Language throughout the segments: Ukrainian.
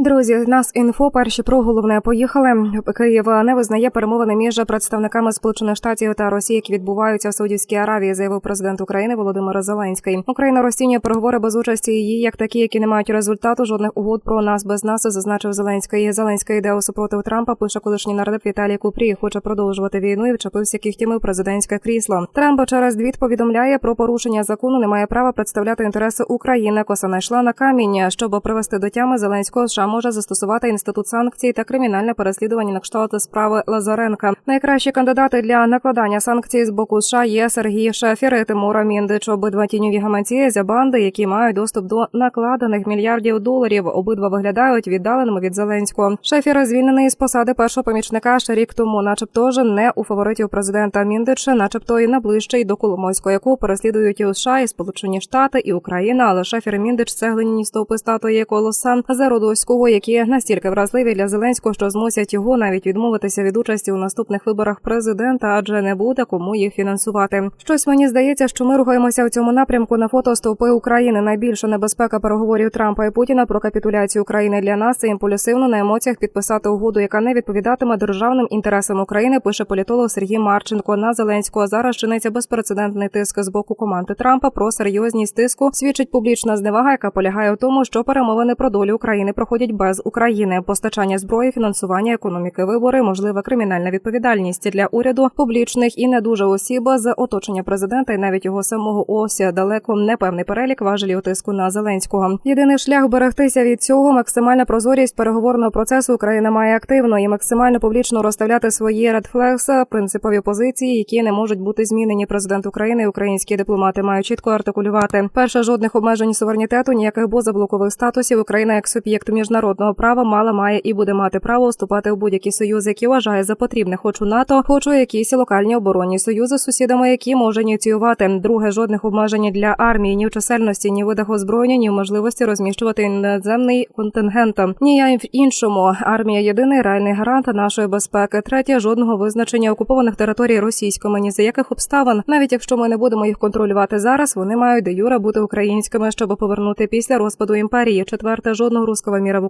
Друзі, нас інфо перші про головне поїхали. Київ не визнає перемовини між представниками Сполучених Штатів та Росії, які відбуваються в Саудівській Аравії, заявив президент України Володимир Зеленський. Україна розцінює переговори без участі її, як такі, які не мають результату. Жодних угод про нас без нас, зазначив Зеленський. Зеленський йде у супротив Трампа. Пише колишній нардеп Віталій Купрій. Хоче продовжувати війну і вчепився кігтями в президентське крісло. Трамп через двіт повідомляє про порушення закону. Не має права представляти інтереси України. Коса найшла на каміння, щоб привести до тями Зеленського. США може застосувати інститут санкцій та кримінальне переслідування на кшталт справи Лазаренка. Найкращі кандидати для накладання санкцій з боку США є Сергій Шефір і Тимур Аміндич. Обидва тіньові гаманці за банди, які мають доступ до накладених мільярдів доларів. Обидва виглядають віддаленими від Зеленського. Шефір звільнений з посади першого помічника ще рік тому, начебто ж не у фаворитів президента Міндич, начебто і наближчий до Коломойського, яку переслідують і США, і Сполучені Штати, і Україна. Але Шефір і Міндич це глиняні стовпи статуї колоса Зародоського, які настільки вразливі для Зеленського, що змусять його навіть відмовитися від участі у наступних виборах президента, адже не буде кому їх фінансувати. Щось мені здається, що ми рухаємося в цьому напрямку на фото стовпи України. Найбільша небезпека переговорів Трампа і Путіна про капітуляцію України для нас це імпульсивно на емоціях підписати угоду, яка не відповідатиме державним інтересам України. Пише політолог Сергій Марченко на Зеленського. Зараз чиниться безпрецедентний тиск з боку команди Трампа про серйозність тиску. Свідчить публічна зневага, яка полягає в тому, що перемовини про долю України проходять без України, постачання зброї, фінансування економіки, вибори, можлива кримінальна відповідальність для уряду, публічних і не дуже осіб з оточення президента і навіть його самого осі далеко непевний перелік важелів тиску на Зеленського. Єдиний шлях берегтися від цього максимальна прозорість переговорного процесу Україна має активно і максимально публічно розставляти свої редфлекс, принципові позиції, які не можуть бути змінені. Президент України і українські дипломати мають чітко артикулювати. Перше жодних обмежень суверенітету, ніяких бозаблокових статусів. Україна як суб'єкт міжнародного права мала має і буде мати право вступати в будь-які союзи, які вважає за потрібне. Хочу НАТО, хочу якісь локальні оборонні союзи з сусідами, які може ініціювати. Друге жодних обмежень для армії, ні в чисельності, ні в видах озброєння, ні в можливості розміщувати іноземний контингент. Ні я в іншому. Армія єдиний реальний гарант нашої безпеки. Третє жодного визначення окупованих територій російськими. Ні за яких обставин, навіть якщо ми не будемо їх контролювати зараз, вони мають де юра бути українськими, щоб повернути після розпаду імперії. Четверте жодного руского міра в.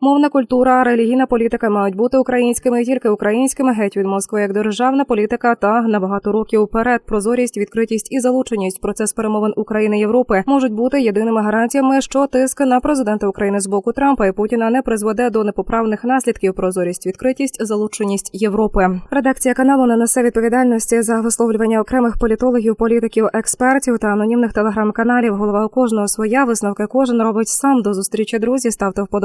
Мовна культура, релігійна політика мають бути українськими, тільки українськими геть від Москви як державна політика та на багато років вперед. Прозорість, відкритість і залученість в процес перемовин України Європи можуть бути єдиними гарантіями, що тиск на президента України з боку Трампа і Путіна не призведе до непоправних наслідків. Прозорість, відкритість, залученість Європи. Редакція каналу не несе відповідальності за висловлювання окремих політологів, політиків, експертів та анонімних телеграм-каналів. Голова у кожного своя висновки кожен робить сам. До зустрічі друзі. Ставте